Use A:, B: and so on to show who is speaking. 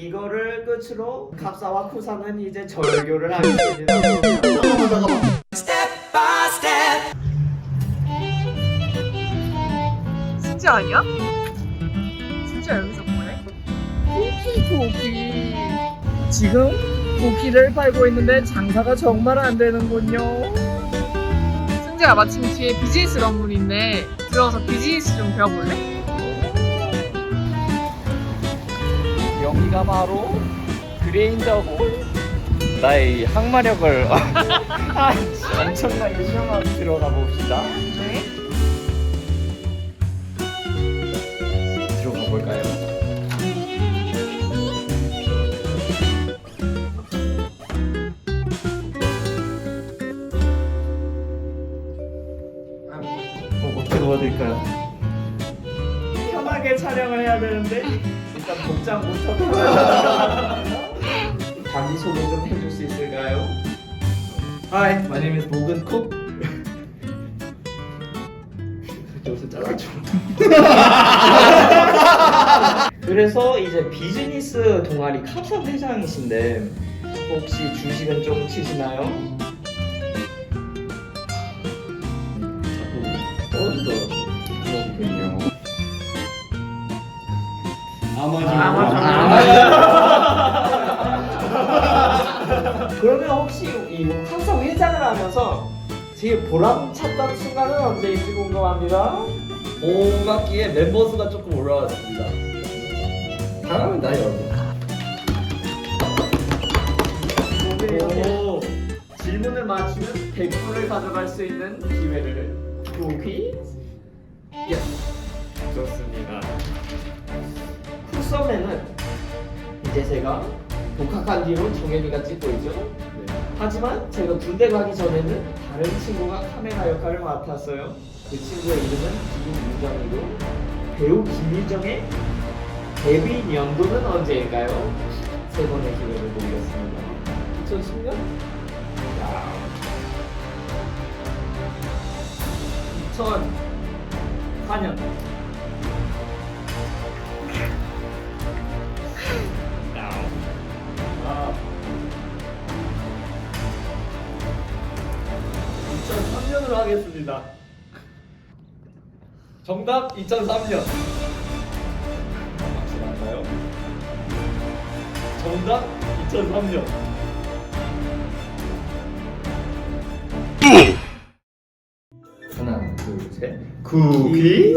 A: 이거를 끝으로 갑사와 쿠사는 이제 절교를 하겠습니다.
B: 잠깐만 잠깐만
C: 진짜 아니야? 진짜 여기서 뭐해? 고기 고기 지금 고기를 팔고 있는데 장사가 정말 안 되는군요 승재가 마침 뒤에 비즈니스 건물인데 들어가서 비즈니스 좀 배워볼래?
A: 여기가 바로 그레인더홀 나의 항마력을 엄청나게 시험하고 들어가 봅시다.
C: 네
A: 들어가 볼까요? 어, 어떻게 도와드릴까요? 편하게 촬영을 해야 되는데 일단 복장 부터 자기 소개 좀 해줄 수 있을까요? Hi, my name is Morgan Cook. 여기서 잘라줘. 그래서 이제 비즈니스 동아리 캅삽 회장이신데 혹시 주식은 좀 치시나요? 그러면 혹시 이 항상 회장을 하면서 제일 보람 찼던 순간은 언제인지 궁금합니다.
D: 5학기에 멤버 수가 조금 올라왔습니다. 잘합니다, 여러분.
A: 그리고 질문을 맞추면 100분을 가져갈 수 있는 기회를. 퀴즈? 예. 좋습니다. 쿨 썸에는 이제 제가 복학한 뒤로 정현이가 찍고 있죠 하지만 제가 군대 가기 전에는 다른 친구가 카메라 역할을 맡았어요 그 친구의 이름은 김유정이고 배우 김유정의 데뷔 연도는 언제일까요? 세 번의 기회를 드리겠습니다 2010년? 야. 2004년.
D: 2003년으로 하겠습니다. 정답 2003년. 확실한가요? 정답 2003년. 하나, 둘, 셋.
A: 쿠키?